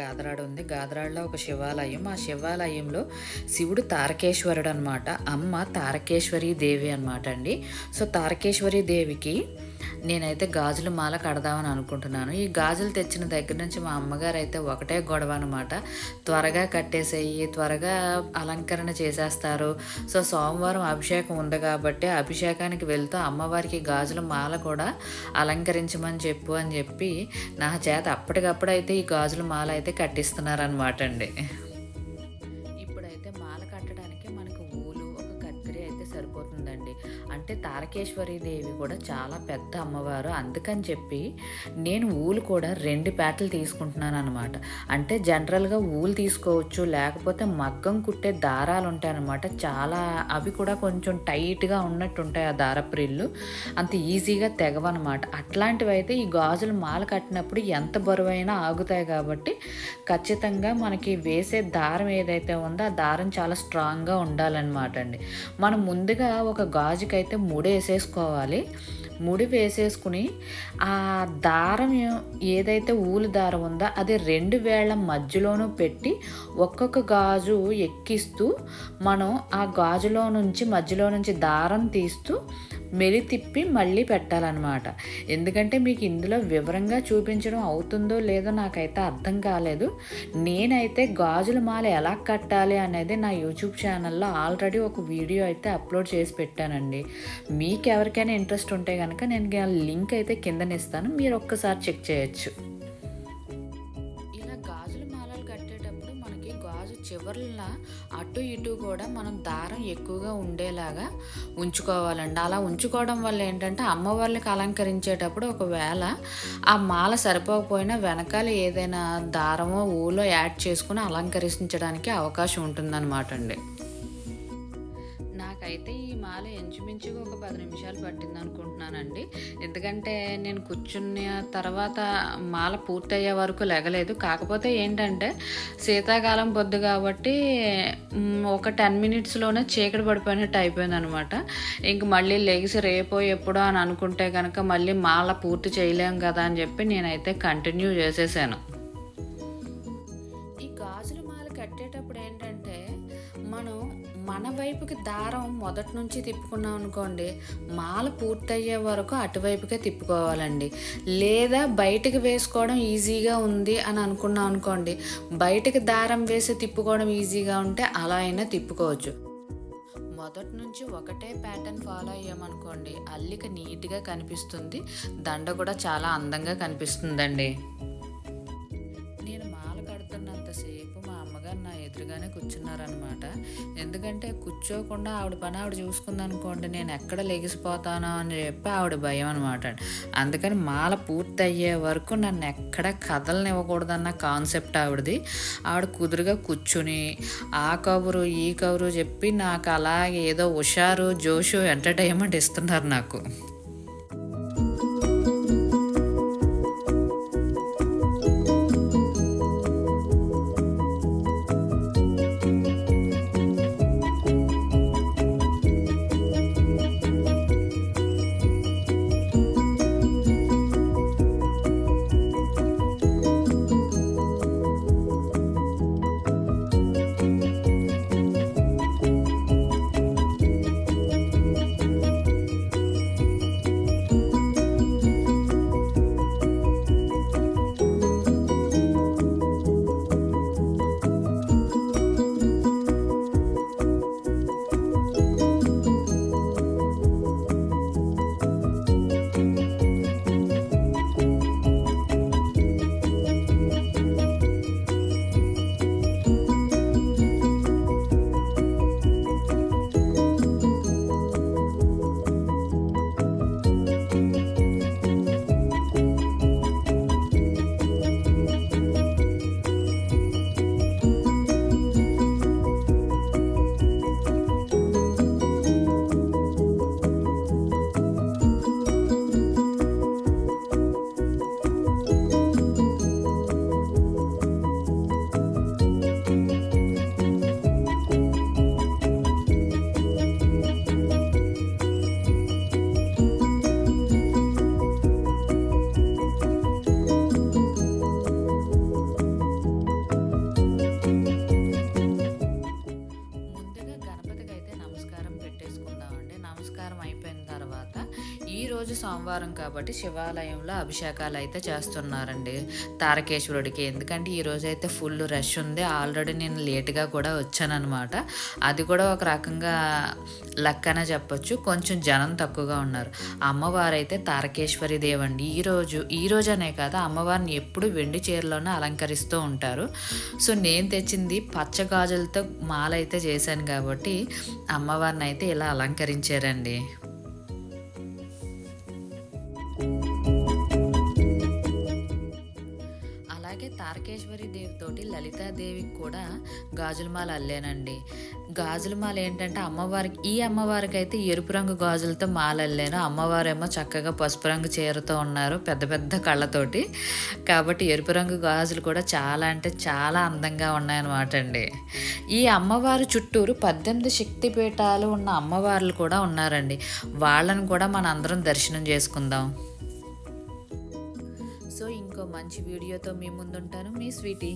గాదరాడు ఉంది. గాదరాడులో ఒక శివాలయం. ఆ శివాలయంలో శివుడు తారకేశ్వరుడు అనమాట అమ్మ తారకేశ్వరి దేవి అనమాట అండి. సో తారకేశ్వరి దేవికి నేనైతే గాజులు మాల కడదామని అనుకుంటున్నాను. ఈ గాజులు తెచ్చిన దగ్గర నుంచి మా అమ్మగారు అయితే ఒకటే గొడవ అనమాట త్వరగా కట్టేసేయి త్వరగా అలంకరణ చేసేస్తారు. సో సోమవారం అభిషేకం ఉంది కాబట్టి అభిషేకానికి వెళ్తూ అమ్మవారికి గాజుల మాల కూడా అలంకరించమని చెప్పు అని చెప్పి నా చేత అప్పటికప్పుడు అయితే ఈ గాజుల మాల అయితే కట్టిస్తున్నారనమాట అండి. సరిపోతుందండి. అంటే తారకేశ్వరి దేవి కూడా చాలా పెద్ద అమ్మవారు. అందుకని చెప్పి నేను ఊలు కూడా రెండు పేటలు తీసుకుంటున్నాను అనమాట అంటే జనరల్గా ఊలు తీసుకోవచ్చు లేకపోతే మగ్గం కుట్టే దారాలు ఉంటాయన్నమాట. చాలా అవి కూడా కొంచెం టైట్గా ఉన్నట్టు ఉంటాయి ఆ దారప్రిల్లు. అంత ఈజీగా తెగవన్నమాట. అట్లాంటివి అయితే ఈ గాజులు మాల కట్టినప్పుడు ఎంత బరువైనా ఆగుతాయి కాబట్టి ఖచ్చితంగా మనకి వేసే దారం ఏదైతే ఉందో ఆ దారం చాలా స్ట్రాంగ్గా ఉండాలన్నమాట అండి. మనం ముందుగా ఒక గాజుకైతే ముడి వేసేసుకోవాలి. ముడి వేసేసుకుని ఆ దారం ఏదైతే ఊలు దారం ఉందో అది రెండు వేళ్ళ మధ్యలోనూ పెట్టి ఒక్కొక్క గాజు ఎక్కిస్తూ మనం ఆ గాజులో నుంచి మధ్యలో నుంచి దారం తీస్తూ మెలి తిప్పి మళ్ళీ పెట్టాలన్నమాట. ఎందుకంటే మీకు ఇందులో వివరంగా చూపించడం అవుతుందో లేదో నాకైతే అర్థం కాలేదు. నేనైతే గాజుల మాల ఎలా కట్టాలి అనేది నా యూట్యూబ్ ఛానల్లో ఆల్రెడీ ఒక వీడియో అయితే అప్లోడ్ చేసి పెట్టానండి. మీకు ఎవరికైనా ఇంట్రెస్ట్ ఉంటే కనుక నేను ఆ లింక్ అయితే కిందనిస్తాను మీరు ఒక్కసారి చెక్ చేయొచ్చు. ఇలా గాజుల మాలలు కట్టేటప్పుడు మనకి గాజు చివర్లా అటు ఇటు కూడా మనం దారం ఎక్కువగా ఉండేలాగా ఉంచుకోవాలండి. అలా ఉంచుకోవడం వల్ల ఏంటంటే అమ్మవార్లకి అలంకరించేటప్పుడు ఒకవేళ ఆ మాల సరిపోకపోయినా వెనకాల ఏదైనా దారమో ఊలో యాడ్ చేసుకుని అలంకరించడానికి అవకాశం ఉంటుందన్నమాట అండి. నాకైతే ఈ మాల ఇంచుమించుగా ఒక పది నిమిషాలు పట్టింది అనుకుంటున్నానండి ఎందుకంటే నేను కూర్చున్న తర్వాత మాల పూర్తయ్యే వరకు లెగలేదు. కాకపోతే ఏంటంటే శీతాకాలం పొద్దు కాబట్టి ఒక టెన్ మినిట్స్లోనే చీకటి పడిపోయినట్టు అయిపోయింది అనమాట ఇంక మళ్ళీ లెగిసి రేపో ఎప్పుడో అని అనుకుంటే కనుక మళ్ళీ మాల పూర్తి చేయలేం కదా అని చెప్పి నేనైతే కంటిన్యూ చేసేసాను. మన వైపుకి దారం మొదటి నుంచి తిప్పుకున్నాం అనుకోండి మాల పూర్తయ్యే వరకు అటువైపుకే తిప్పుకోవాలండి. లేదా బయటికి వేసుకోవడం ఈజీగా ఉంది అని అనుకున్నాం అనుకోండి బయటికి దారం వేసి తిప్పుకోవడం ఈజీగా ఉంటే అలా అయినా తిప్పుకోవచ్చు. మొదటి నుంచి ఒకటే ప్యాటర్న్ ఫాలో అయ్యామనుకోండి అల్లిక నీట్గా కనిపిస్తుంది దండ కూడా చాలా అందంగా కనిపిస్తుందండి. నేను మాల కడుతున్నంతసేపు మా అమ్మగారు నా ఎదురుగానే కూర్చున్నారనమాట కూర్చోకుండా ఆవిడ పని ఆవిడ చూసుకుందనుకోండి నేను ఎక్కడ లెగిసిపోతానో అని చెప్పి ఆవిడ భయం అనమాట అందుకని మాల పూర్తి అయ్యే వరకు నన్ను ఎక్కడ కదలనివ్వకూడదన్న కాన్సెప్ట్ ఆవిడది. ఆవిడ కుదురుగా కూర్చుని ఆ కబురు ఈ కబురు చెప్పి నాకు అలాగే ఏదో హుషారు జోషు ఎంటర్టైన్మెంట్ ఇస్తున్నారు నాకు. కాబట్టి శివాలయంలో అభిషేకాలు అయితే చేస్తున్నారండి. తారకేశ్వరుడికి. ఎందుకంటే ఈరోజు అయితే ఫుల్ రష్ ఉంది. ఆల్రెడీ నేను లేట్గా కూడా వచ్చానమాట అది కూడా ఒక రకంగా లక్ అనే చెప్పొచ్చు. కొంచెం జనం తక్కువగా ఉన్నారు. అమ్మవారు అయితే తారకేశ్వరి దేవండి. ఈరోజు ఈ రోజు అనే కాదు అమ్మవారిని ఎప్పుడు వెండి చీరలోనే అలంకరిస్తూ ఉంటారు. సో నేను తెచ్చింది పచ్చ గాజులతో మాల అయితే చేశాను కాబట్టి అమ్మవారిని అయితే ఇలా అలంకరించారండి. అలాగే తారకేశ్వరి దేవితోటి లలితాదేవికి కూడా గాజులమాల అల్లానండి. గాజులమాల ఏంటంటే అమ్మవారికి ఈ అమ్మవారికి అయితే ఎరుపు రంగు గాజులతో మాల అల్లాను. అమ్మవారేమో చక్కగా పసుపు రంగు చీరతో ఉన్నారు పెద్ద పెద్ద కళ్ళతోటి. కాబట్టి ఎరుపు రంగు గాజులు కూడా చాలా అంటే చాలా అందంగా ఉన్నాయన్నమాట అండి. ఈ అమ్మవారి చుట్టూరు పద్దెనిమిది శక్తి పీఠాలు ఉన్న అమ్మవార్లు కూడా ఉన్నారండి. వాళ్ళని కూడా మన అందరం దర్శనం చేసుకుందాం. సో ఇంకో మంచి వీడియోతో మీ ముందుంటాను. మీ స్వీటీ.